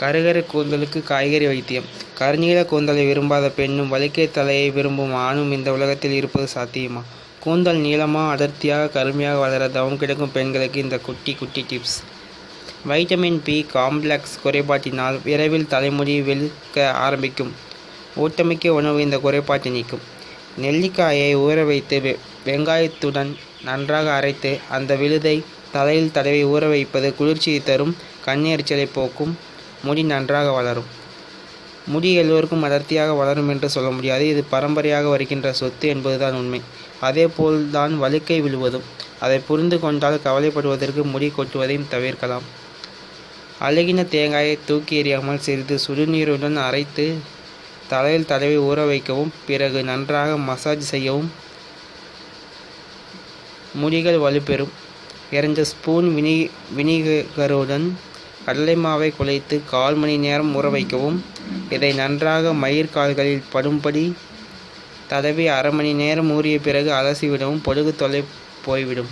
கருகரு கூந்தலுக்கு காய்கறி வைத்தியம். கருநீல கூந்தலை விரும்பாத பெண்ணும் வலிக்கை தலையை விரும்பும் ஆணும் இந்த உலகத்தில் இருப்பது சாத்தியமா? கூந்தல் நீளமாக அடர்த்தியாக கருமையாக வளர தவம் கிடக்கும் பெண்களுக்கு இந்த குட்டி குட்டி டிப்ஸ். வைட்டமின் பி காம்ப்ளெக்ஸ் குறைபாட்டினால் விரைவில் தலைமுடி வெளுக்க ஆரம்பிக்கும். ஊட்டமிக்க உணவு இந்த குறைபாட்டை நீக்கும். நெல்லிக்காயை ஊற வைத்து வெ வெங்காயத்துடன் நன்றாக அரைத்து அந்த விழுதை தலையில் தடவை ஊற வைப்பது குளிர்ச்சியை தரும் கண்ணீரிச்சலை போக்கும் முடி நன்றாக வளரும். முடி எல்லோருக்கும் அடர்த்தியாக வளரும் என்று சொல்ல முடியாது. இது பரம்பரையாக வருகின்ற சொத்து என்பதுதான் உண்மை. அதேபோல் தான் வழுக்கை விழுவதும். அதை புரிந்து கொண்டால் கவலைப்படுவதற்கு முடி கொட்டுவதையும் தவிர்க்கலாம். அழுகின தேங்காயை தூக்கி எறியாமல் சிறிது சுடுநீருடன் அரைத்து தலையில் தடவி ஊற வைக்கவும் பிறகு நன்றாக மசாஜ் செய்யவும் முடிகள் வலுப்பெறும். இரண்டு ஸ்பூன் வினி வினிகருடன் கடலை மாவை குழைத்து கால் மணி நேரம் ஊற வைக்கவும். இதை நன்றாக மயிர் கால்களில் படும்படி தடவி அரை மணி நேரம் ஊறிய பிறகு அலசிவிடவும். பொடுகு தொலை போய்விடும்.